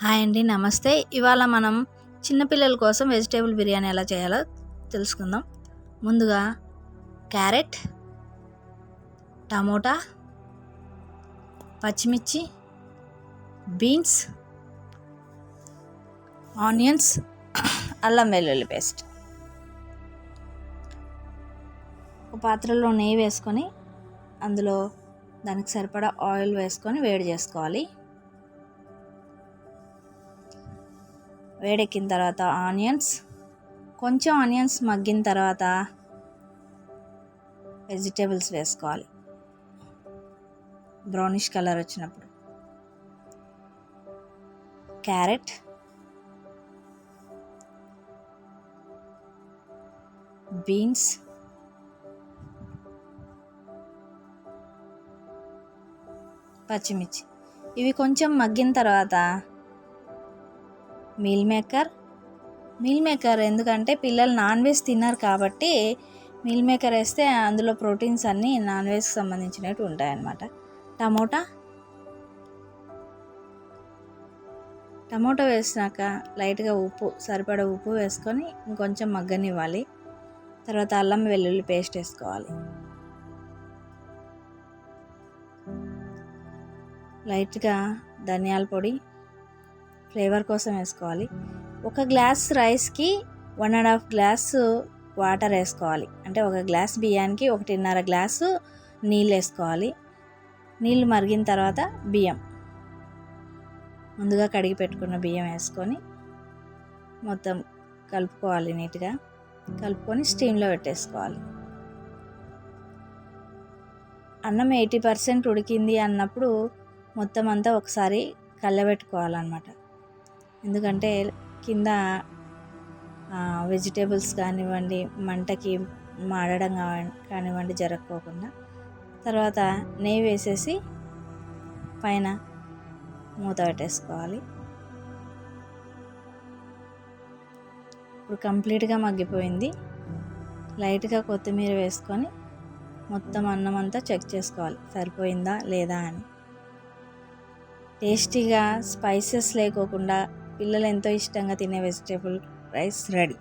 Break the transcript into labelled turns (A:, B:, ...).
A: Hi అండి నమస్తే. ఇవాళ మనం చిన్నపిల్లల కోసం వెజిటేబుల్ బిర్యానీ ఎలా చేయాలో తెలుసుకుందాం. ముందుగా క్యారెట్ టమోటా పచ్చిమిర్చి బీన్స్ ఆనియన్స్ అల్లం వెల్లుల్లి పేస్ట్. ఒక పాత్రలో నెయ్యి వేసుకొని అందులో దానికి సరిపడా ఆయిల్ వేసుకొని వేడి చేసుకోవాలి. వేడెక్కిన తర్వాత ఆనియన్స్ కొంచెం ఆనియన్స్ మగ్గిన తర్వాత వెజిటేబుల్స్ వేసుకోవాలి. బ్రౌనిష్ కలర్ వచ్చినప్పుడు. క్యారెట్ బీన్స్ పచ్చిమిర్చి. ఇవి కొంచెం మగ్గిన తర్వాత మీల్ మేకర్. మీల్ మేకర్ ఎందుకంటే పిల్లలు నాన్ వెజ్ తిన్నారు కాబట్టి మీల్ మేకర్ వేస్తే అందులో ప్రోటీన్స్ అన్నీ నాన్ వెజ్కి సంబంధించినవి ఉంటాయన్నమాట. టమోటా? టమోటా వేసినాక లైట్గా ఉప్పు సరిపడా ఉప్పు వేసుకొని ఇంకొంచెం మగ్గనివ్వాలి. తర్వాత అల్లం వెల్లుల్లి పేస్ట్ వేసుకోవాలి. లైట్గా ధనియాల పొడి ఫ్లేవర్ కోసం వేసుకోవాలి. ఒక గ్లాస్ రైస్కి one and half glass water వేసుకోవాలి. అంటే ఒక గ్లాస్ బియ్యానికి ఒకటిన్నర గ్లాసు నీళ్ళు వేసుకోవాలి. నీళ్ళు మరిగిన తర్వాత బియ్యం. ముందుగా కడిగి పెట్టుకున్న బియ్యం వేసుకొని మొత్తం కలుపుకోవాలి నీట్గా. కలుపుకొని స్టీమ్లో పెట్టేసుకోవాలి. అన్నం ఎయిటీ పర్సెంట్ ఉడికింది అన్నప్పుడు మొత్తం అంతా ఒకసారి కళ్ళబెట్టుకోవాలన్నమాట. ఎందుకంటే కింద వెజిటేబుల్స్ కానివ్వండి మంటకి మాడడం కానివ్వండి జరగకోకుండా తర్వాత నెయ్యి వేసేసి పైన మూత పెట్టేసుకోవాలి. ఇప్పుడు కంప్లీట్గా మగ్గిపోయింది. లైట్గా కొత్తిమీర వేసుకొని మొత్తం అన్నం అంతా చెక్ చేసుకోవాలి. సరిపోయిందా లేదా అని. టేస్టీగా స్పైసెస్ లేకోకుండా పిల్లలు ఎంతో ఇష్టంగా తినే వెజిటేబుల్ రైస్ రెడీ